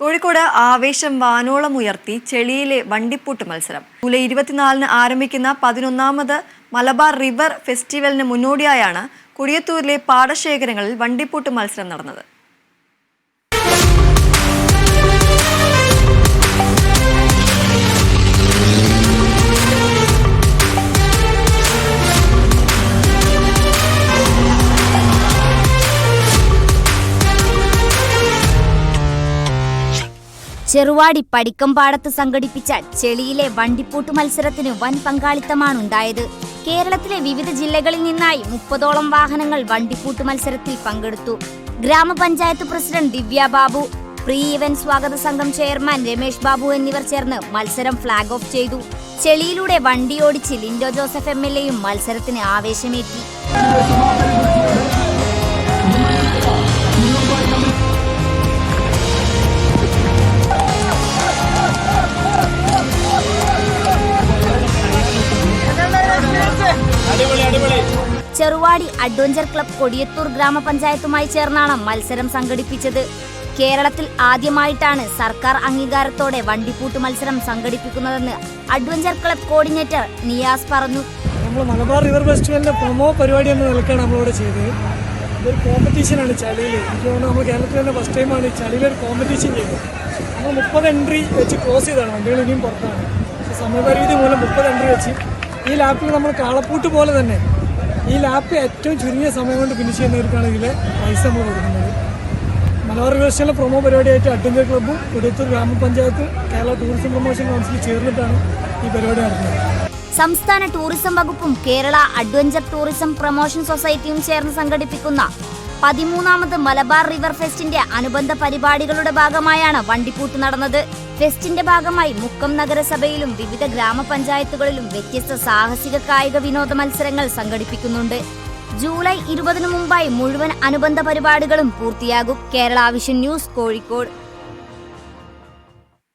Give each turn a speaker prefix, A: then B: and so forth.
A: കോഴിക്കോട് ആവേശം വാനോളം ഉയർത്തി ചെളിയിലെ വണ്ടിപ്പൂട്ട് മത്സരം. ജൂലൈ ഇരുപത്തിനാലിന് ആരംഭിക്കുന്ന പതിനൊന്നാമത് മലബാർ റിവർ ഫെസ്റ്റിവലിന് മുന്നോടിയായാണ് കുടിയത്തൂരിലെ പാടശേഖരങ്ങളിൽ വണ്ടിപ്പൂട്ട് മത്സരം നടന്നത്.
B: ചെറുവാടി പടിക്കമ്പാടത്ത് സംഘടിപ്പിച്ച ചെളിയിലെ വണ്ടിപ്പൂട്ട് മത്സരത്തിന് വൻ പങ്കാളിത്തമാണ് ഉണ്ടായത് കേരളത്തിലെ വിവിധ ജില്ലകളിൽ നിന്നായി മുപ്പതോളം വാഹനങ്ങൾ വണ്ടിപ്പൂട്ട് മത്സരത്തിൽ പങ്കെടുത്തു. ഗ്രാമപഞ്ചായത്ത് president Divya Babu pre event സ്വാഗത സംഘം ചെയർമാൻ രമേഷ് ബാബു എന്നിവർ ചേർന്ന് മത്സരം ഫ്ളാഗ് ഓഫ് ചെയ്തു. ചെളിയിലൂടെ വണ്ടിയോടിച്ച് ലിൻഡോ ജോസഫ് എം എൽ എയും മത്സരത്തിന് ആവേശമേറ്റി. ചെറുവാടി അഡ്വഞ്ചർ ക്ലബ് കൊടിയത്തൂർ ഗ്രാമപഞ്ചായത്തുമായി ചേർന്നാണ് മത്സരം സംഘടിപ്പിച്ചത്. കേരളത്തിൽ ആദ്യമായിട്ടാണ് സർക്കാർ അംഗീകാരത്തോടെ വണ്ടിപ്പൂട്ട് മത്സരം സംഘടിപ്പിക്കുന്നതെന്ന് അഡ്വഞ്ചർ ക്ലബ് കോർഡിനേറ്റർ നിയാസ് പറഞ്ഞു.
C: നമ്മൾ മലബാർ റിവർ ഫെസ്റ്റിവലിന്റെ പ്രൊമോ പരിപാടി എന്ന നിലക്കാണ് നമ്മളിവിടെ ചെയ്തത്. ഇതൊരു കോമ്പറ്റീഷനാണ് ചളിയിൽ എനിക്ക് തോന്നുന്നു നമ്മൾ കേരളത്തിൽ തന്നെ ഫസ്റ്റ് ടൈമാണ് ഈ ഒരു കോമ്പറ്റീഷൻ ചെയ്തത്. നമ്മൾ മുപ്പത് എൻട്രി വെച്ച് ക്ലോസ് ചെയ്താണ് വണ്ടികൾ ഇനിയും പുറത്താണ്. പക്ഷേ സമയപരിമിതി മൂലം മുപ്പത് എൻട്രി വെച്ച് ഈ ലാപ്പിൽ നമ്മൾ കാളപ്പൂട്ട് പോലെ തന്നെ ഈ ലാപ്പ് ഏറ്റവും ചുരുങ്ങിയ സമയം കൊണ്ട് ഫിനിഷ് ചെയ്യുന്നവർക്കാണ് ഇതിലെ പൈസ നമ്മൾ കൊടുക്കുന്നത്. മലബാർ ഫെസ്റ്റിവലിലെ പ്രൊമോ പരിപാടിയായിട്ട് അഡ്വഞ്ചർ ക്ലബ്ബും കൊടിയത്തൂർ ഗ്രാമപഞ്ചായത്ത് കേരള ടൂറിസം പ്രൊമോഷൻ കൗൺസിൽ ചേർന്നിട്ടാണ് ഈ പരിപാടി നടത്തുന്നത്
B: സംസ്ഥാന ടൂറിസം വകുപ്പും കേരള അഡ്വഞ്ചർ ടൂറിസം പ്രൊമോഷൻ സൊസൈറ്റിയും ചേർന്ന് സംഘടിപ്പിക്കുന്ന പതിമൂന്നാമത് മലബാർ റിവർ ഫെസ്റ്റിന്റെ അനുബന്ധ പരിപാടികളുടെ ഭാഗമായാണ് വണ്ടിപ്പൂട്ട് നടന്നത്. ഫെസ്റ്റിന്റെ ഭാഗമായി മുക്കം നഗരസഭയിലും വിവിധ ഗ്രാമപഞ്ചായത്തുകളിലും വ്യത്യസ്ത സാഹസിക കായിക വിനോദ മത്സരങ്ങൾ സംഘടിപ്പിക്കുന്നുണ്ട്. ജൂലൈ ഇരുപതിനു മുമ്പായി മുഴുവൻ അനുബന്ധ പരിപാടികളും പൂർത്തിയാകും. Kerala vision news Kozhikode.